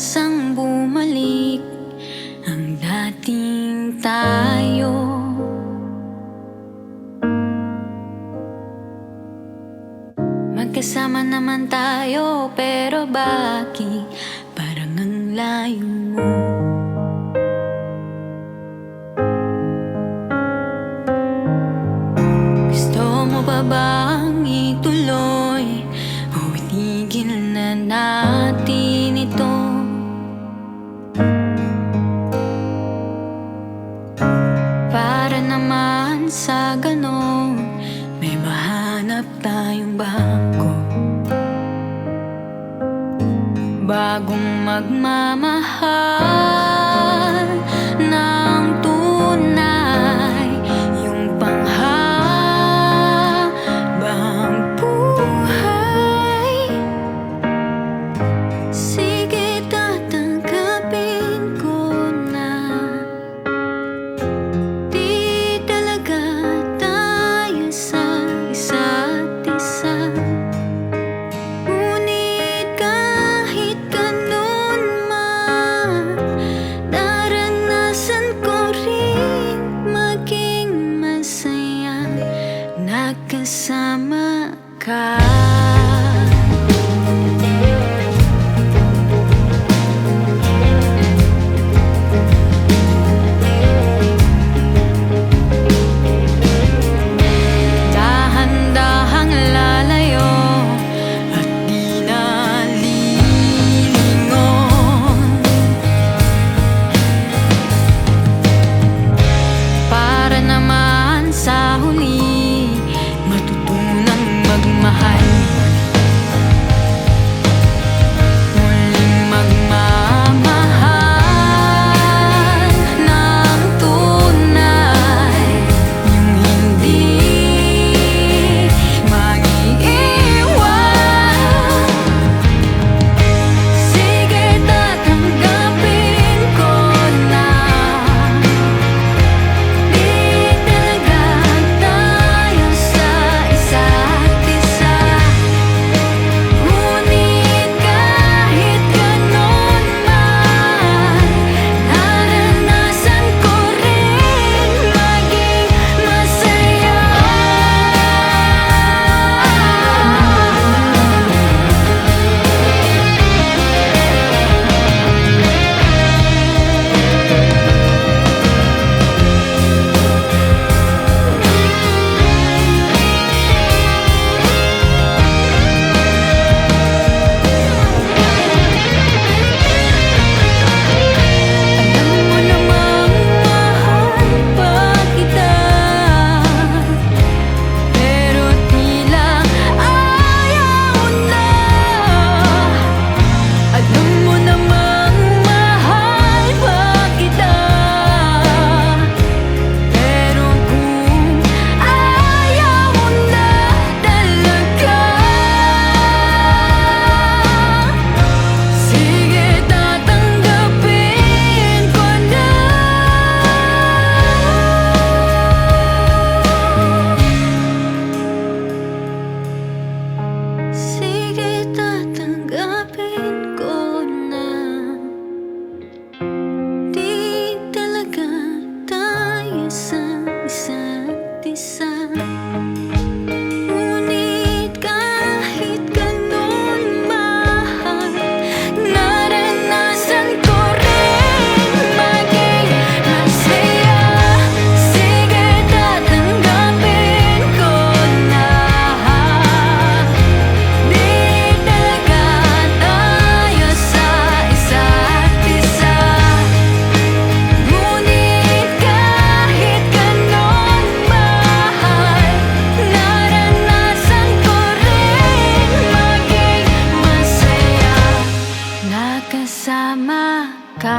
pag-asang bumalik Ang dating tayo. Magkasama naman tayo Pero bakit parang ang layo mo? Gusto mo pa bang ituloy mahanap tayong bangko Bagong magmamahal Nakasama ka.